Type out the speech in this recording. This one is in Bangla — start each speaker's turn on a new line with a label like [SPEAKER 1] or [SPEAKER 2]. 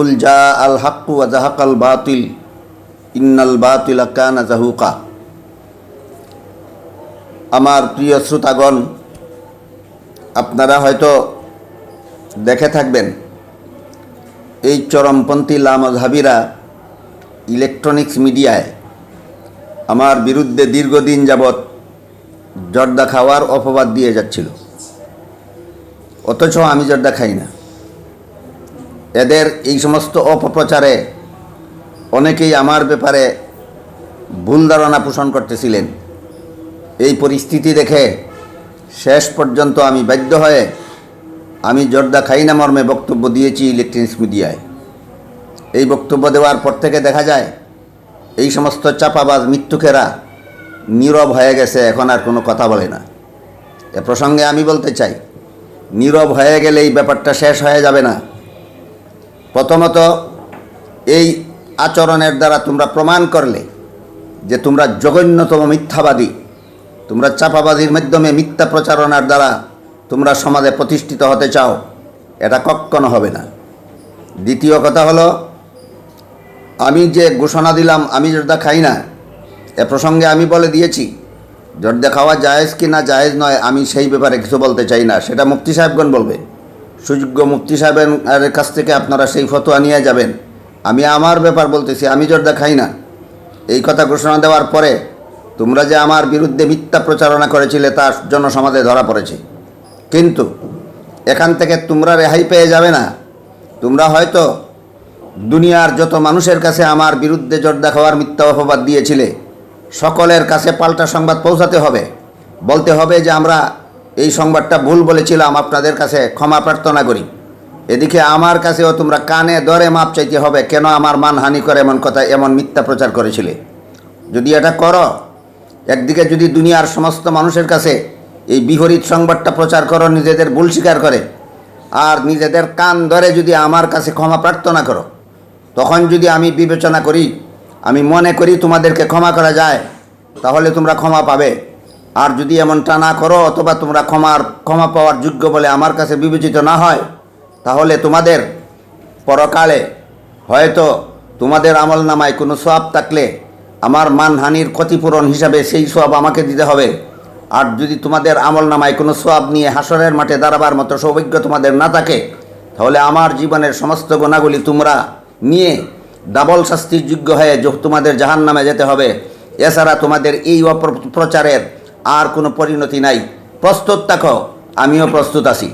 [SPEAKER 1] কুল জা আল হাক্কু ওয়া জাহাকাল বাতিল, ইন্নাল বাতিল কানা জাহুকা। আমার প্রিয় শ্রোতাগণ, আপনারা হয়তো দেখে থাকবেন, এই চরমপন্থী লামধাবিরা ইলেকট্রনিক্স মিডিয়ায় আমার বিরুদ্ধে দীর্ঘদিন যাবৎ জর্দা খাওয়ার অপবাদ দিয়ে যাচ্ছিল। অথচ আমি জর্দা খাই না। এদের এই সমস্ত অপপ্রচারে অনেকেই আমার ব্যাপারে ভুল ধারণা পোষণ করতেছিলেন। এই পরিস্থিতি দেখে শেষ পর্যন্ত আমি বাধ্য হয়ে আমি জর্দা খাই না মর্মে বক্তব্য দিয়েছি ইলেকট্রনিক্স মিডিয়ায়। এই বক্তব্য দেওয়ার পর থেকে দেখা যায়, এই সমস্ত চাপাবাজ মৃত্যুকেরা নীরব হয়ে গেছে, এখন আর কোনো কথা বলে না। এ প্রসঙ্গে আমি বলতে চাই, নীরব হয়ে গেলে এই ব্যাপারটা শেষ হয়ে যাবে না। প্রথমত, এই আচরণের দ্বারা তোমরা প্রমাণ করলে যে তোমরা জঘন্যতম মিথ্যাবাদী। তোমরা চাপাবাদীর মাধ্যমে মিথ্যা প্রচারণার দ্বারা তোমরা সমাজে প্রতিষ্ঠিত হতে চাও, এটা কখনো হবে না। দ্বিতীয় কথা হলো, আমি যে ঘোষণা দিলাম, আমি জর্দা খাই না, এ প্রসঙ্গে আমি বলে দিয়েছি জর্দা খাওয়া জায়েজ কি না জায়েজ নয়, আমি সেই ব্যাপারে কিছু বলতে চাই না, সেটা মুফতি সাহেবগণ বলবে। সুযোগ্য মুফতি সাহেবের কাছ থেকে আপনারা সেই ফতোয়া নিয়ে যাবেন। আমি আমার ব্যাপার বলতেছি, আমি জর্দা খাই না। এই কথা ঘোষণা দেওয়ার পরে তোমরা যে আমার বিরুদ্ধে মিথ্যা প্রচারণা করেছিলে, তা জনসমাজে ধরা পড়েছে। কিন্তু এখান থেকে তোমরা রেহাই পেয়ে যাবে না। তোমরা হয়তো দুনিয়ার যত মানুষের কাছে আমার বিরুদ্ধে জর্দা খাওয়ার মিথ্যা অপবাদ দিয়েছিলে, সকলের কাছে পাল্টা সংবাদ পৌঁছাতে হবে। বলতে হবে যে আমরা এই সংবাদটা ভুল বলেছিলাম আপনাদের কাছে ক্ষমা প্রার্থনা করি। এদিকে আমার কাছেও তোমরা কানে দরে মাপ চাইতে হবে, কেন আমার মানহানি করে এমন কথা, এমন মিথ্যা প্রচার করেছিলে? যদি এটা করো, একদিকে যদি দুনিয়ার সমস্ত মানুষের কাছে এই বিপরীত সংবাদটা প্রচার করো, নিজেদের ভুল স্বীকার করে, আর নিজেদের কান ধরে যদি আমার কাছে ক্ষমা প্রার্থনা করো, তখন যদি আমি বিবেচনা করি, আমি মনে করি তোমাদেরকে ক্ষমা করা যায়, তাহলে তোমরা ক্ষমা পাবে। আর যদি এমনটা না করো অথবা তোমরা ক্ষমার, ক্ষমা পাওয়ার যোগ্য বলে আমার কাছে বিবেচিত না হয়, তাহলে তোমাদের পরকালে হয়তো তোমাদের আমল নামায় কোনো সব থাকলে আমার মানহানির ক্ষতিপূরণ হিসাবে সেই সব আমাকে দিতে হবে। আর যদি তোমাদের আমল নামায় কোনো সব নিয়ে হাসরের মাঠে দাঁড়াবার মতো সৌভাগ্য তোমাদের না থাকে, তাহলে আমার জীবনের সমস্ত গুণাগুলি তোমরা নিয়ে ডাবল শাস্তির যোগ্য হয়ে তোমাদের জাহান নামে যেতে হবে। এছাড়া তোমাদের এই অপপ্রচারের আর কোনো পরিণতি নাই। প্রস্তুত থাকো আমিও প্রস্তুত আছি।